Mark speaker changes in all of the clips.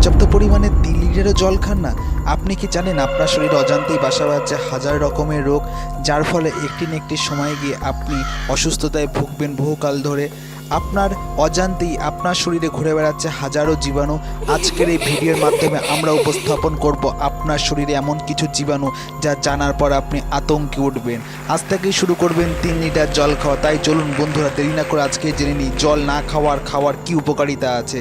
Speaker 1: পর্যাপ্ত পরিমাণে তিন লিটারও জল খান না। আপনি কি জানেন, আপনার শরীরে অজান্তেই বাসা বাঁধছে হাজার রকমের রোগ, যার ফলে একটি না একটি সময় গিয়ে আপনি অসুস্থতায় ভুগবেন বহুকাল ধরে। আপনার অজান্তেই আপনার শরীরে ঘুরে বেড়াচ্ছে হাজারো জীবাণু। আজকের এই ভিডিওর মাধ্যমে আমরা উপস্থাপন করব আপনার শরীরে এমন কিছু জীবাণু যা জানার পর আপনি আতঙ্কে উঠবেন। আজ থেকেই শুরু করবেন তিন লিটার জল খাওয়া। তাই চলুন বন্ধুরা, দেরি না করে আজকে জেনে নিই, জল না খাওয়ার খাওয়ার কী উপকারিতা আছে।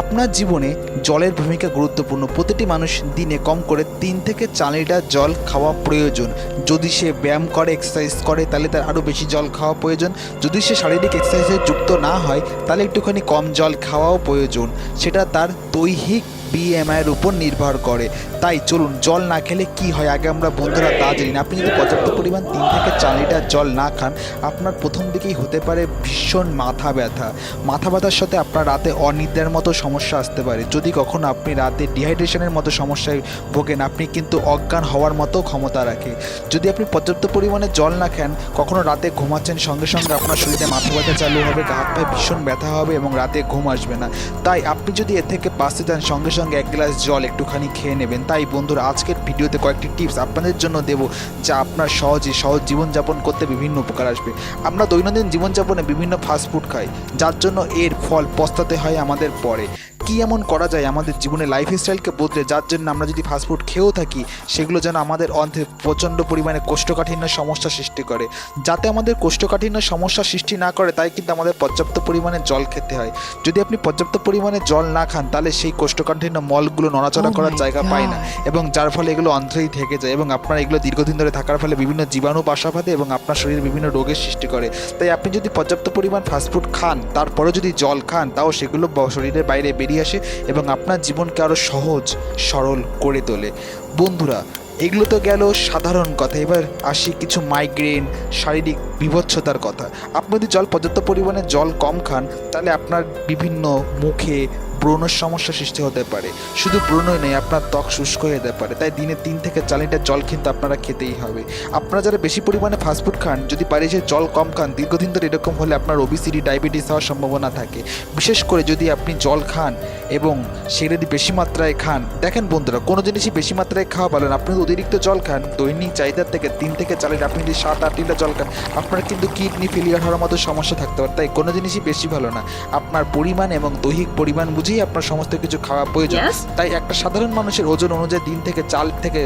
Speaker 1: আপনার জীবনে জলের ভূমিকা গুরুত্বপূর্ণ। প্রতিটি মানুষ দিনে কম করে তিন থেকে চার লিটার জল খাওয়া প্রয়োজন। যদি সে ব্যায়াম করে এক্সারসাইজ করে, তাহলে তার আরও বেশি জল খাওয়া প্রয়োজন। যদি সে শারীরিক এক্সারসাইজে যুক্ত না হয়, তাহলে একটুখানি কম জল খাওয়াও প্রয়োজন। সেটা তার দৈহিক বিএমআইয়ের উপর নির্ভর করে। তাই চলুন, জল না খেলে কি হয়? আগে আমরা বন্ধুরা তা জানি না আপনি যদি পর্যাপ্ত পরিমাণ তিন থেকে চার লিটার জল না খান, আপনার প্রথম দিকেই হতে পারে ভীষণ মাথা ব্যথা। মাথা ব্যথার সাথে আপনার রাতে অনিদ্রার মতো সমস্যা আসতে পারে। যদি কখনো আপনি রাতে ডিহাইড্রেশনের মতো সমস্যায় ভোগেন, আপনি কিন্তু অজ্ঞান হওয়ার মতো ক্ষমতা রাখে। যদি আপনি পর্যাপ্ত পরিমাণে জল না খান, কখনো রাতে ঘুমাচ্ছেন সঙ্গে সঙ্গে আপনার শরীরে মাথা ব্যথা চালু হবে, গা হাত পায়ে ভীষণ ব্যথা হবে এবং রাতে ঘুম আসবে না। তাই আপনি যদি এর থেকে বাঁচতে চান, সঙ্গে সঙ্গে এক গ্লাস জল একটুখানি খেয়ে নেবেন। তাই বন্ধুরা, আজকের ভিডিওতে কয়েকটি টিপস আপনাদের জন্য দেব, যা আপনার সহজে সহজ জীবনযাপন করতে বিভিন্ন উপকার আসবে। আমরা দৈনন্দিন জীবনযাপনে বিভিন্ন ফাস্টফুড খাই, যার জন্য এর ফল পস্তাতে হয় আমাদের পরে। কি এমন করা যায় আমাদের জীবনে লাইফস্টাইলকে বদলে যার জন্য আমরা যদি ফাস্টফুড খেয়েও থাকি সেগুলো যেন আমাদের অন্ধে প্রচণ্ড পরিমাণে কোষ্ঠকাঠিন্য সমস্যা সৃষ্টি করে। যাতে আমাদের কোষ্ঠকাঠিন্য সমস্যা সৃষ্টি না করে তাই কিন্তু আমাদের পর্যাপ্ত পরিমাণে জল খেতে হয়। যদি আপনি পর্যাপ্ত পরিমাণে জল না খান তাহলে সেই কোষ্ঠকাঠিন্য মলগুলো নড়াচড়া
Speaker 2: Oh
Speaker 1: করার জায়গা পায় না। এবং যার ফলে এগুলো অন্ত্রেই থেকে যায় এবং আপনার এগুলো দীর্ঘদিন ধরে থাকার ফলে বিভিন্ন জীবাণু বাসা বাঁধে এবং আপনার শরীরে বিভিন্ন রোগের সৃষ্টি করে। তাই আপনি যদি পর্যাপ্ত পরিমাণ ফাস্টফুড খান তারপরেও যদি জল খান তাও সেগুলো শরীরের বাইরে বেরিয়ে আসে এবং আপনার জীবনকে আরও সহজ, সরল করে তোলে। বন্ধুরা, এগুলো তো গেল সাধারণ কথা। এবার আসি কিছু মাইগ্রেন শারীরিক বিভৎসতার কথা। আপনি যদি জল পর্যাপ্ত পরিমাণে জল কম খান, তাহলে আপনার বিভিন্ন মুখে ব্রণের সমস্যা সৃষ্টি হতে পারে। শুধু ব্রণই নেই আপনার ত্বক শুষ্ক হয়ে যেতে পারে। তাই দিনে তিন থেকে চার লিটার জল কিন্তু আপনারা খেতেই হবে। আপনারা যারা বেশি পরিমাণে ফাস্টফুড খান, যদি পারে সে জল কম খান, দীর্ঘদিন ধরে এরকম হলে আপনার ওবিসিটি ডায়াবেটিস হওয়ার সম্ভাবনা থাকে। বিশেষ করে যদি আপনি জল খান এবং সে যদি বেশি মাত্রায় খান, দেখেন বন্ধুরা, কোনো জিনিসই বেশি মাত্রায় খাওয়া ভালো না। আপনি অতিরিক্ত জল খান, দৈনিক চাহিদার থেকে তিন থেকে চার লিটার, আপনি যদি সাত, আট লিটার জল খান, আপনার কিন্তু কিডনি ফেলিয়ার হওয়ার মতো সমস্যা থাকতে পারে। তাই কোনো জিনিসই বেশি ভালো না। আপনার পরিমাণ এবং দৈহিক পরিমাণ বুঝেই আপনার সমস্ত কিছু খাওয়া প্রয়োজন তাই একটা সাধারণ মানুষের ওজন অনুযায়ী দিন থেকে চাল থেকে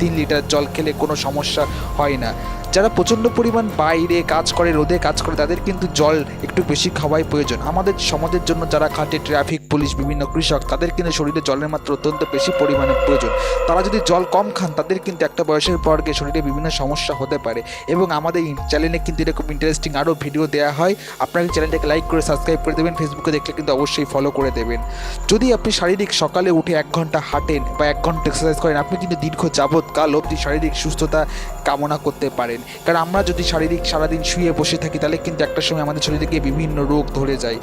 Speaker 1: তিন লিটার জল খেলে কোনো সমস্যা হয় না। যারা প্রচণ্ড পরিমাণ বাইরে কাজ করে, রোদে কাজ করে, তাদের কিন্তু জল একটু বেশি খাওয়াই প্রয়োজন। আমাদের সমাজের জন্য যারা খাটে, ট্রাফিক, পুলিশ, বিভিন্ন কৃষক, তাদের কিন্তু শরীরে জলের মাত্রা অত্যন্ত বেশি পরিমাণে প্রয়োজন। তারা যদি জল কম খান, তাদের কিন্তু একটা বয়সের পর গিয়ে শরীরে বিভিন্ন সমস্যা হতে পারে। এবং আমাদের এই চ্যানেলে কিন্তু এরকম ইন্টারেস্টিং আরও ভিডিও দেওয়া হয়। আপনারা চ্যানেলটাকে লাইক করে সাবস্ক্রাইব করে দেবেন। ফেসবুকে দেখলে কিন্তু অবশ্যই ফলো করে দেবেন। যদি আপনি শারীরিক সকালে উঠে এক ঘণ্টা হাঁটেন বা এক ঘণ্টা এক্সারসাইজ করেন, আপনি কিন্তু দীর্ঘ যাবৎ কাল অবধি শারীরিক সুস্থতা কামনা করতে পারেন। কারণ আমরা যদি শারীরিক সারাদিন শুয়ে বসে থাকি, তাহলে কিন্তু একটা সময় আমাদের শরীরে গিয়ে বিভিন্ন রোগ ধরে যায়।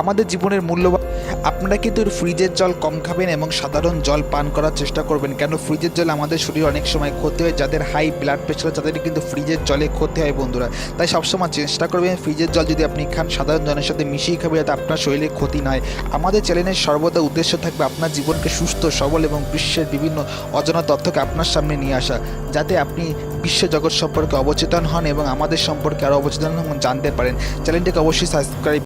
Speaker 1: আমাদের জীবনের মূল্যবান, আপনারা কিন্তু ফ্রিজের জল কম খাবেন এবং সাধারণ জল পান করার চেষ্টা করবেন। কেন? ফ্রিজের জল আমাদের শরীরে অনেক সময় ক্ষতি হয়, যাদের হাই ব্লাড প্রেশার তাদের কিন্তু ফ্রিজের জলে ক্ষতি হয় বন্ধুরা। তাই সবসময় চেষ্টা করবেন ফ্রিজের জল যদি আপনি খান, সাধারণ জলের সাথে মিশিয়ে খাবে যাতে আপনার শরীরে ক্ষতি না হয়। আমাদের চ্যানেলের সর্বদা উদ্দেশ্য থাকবে আপনার জীবনকে সুস্থ, সবল এবং বিশ্বের বিভিন্ন অজানা তথ্যকে আপনার সামনে নিয়ে আসা। যাতে আপনি বিশ্ব জগৎ সম্পর্কে অবচেতন হন এবং আমাদের সম্পর্কে আরও অবচেতন হন জানতে পারেন। চ্যানেলটিকে অবশ্যই সাবস্ক্রাইব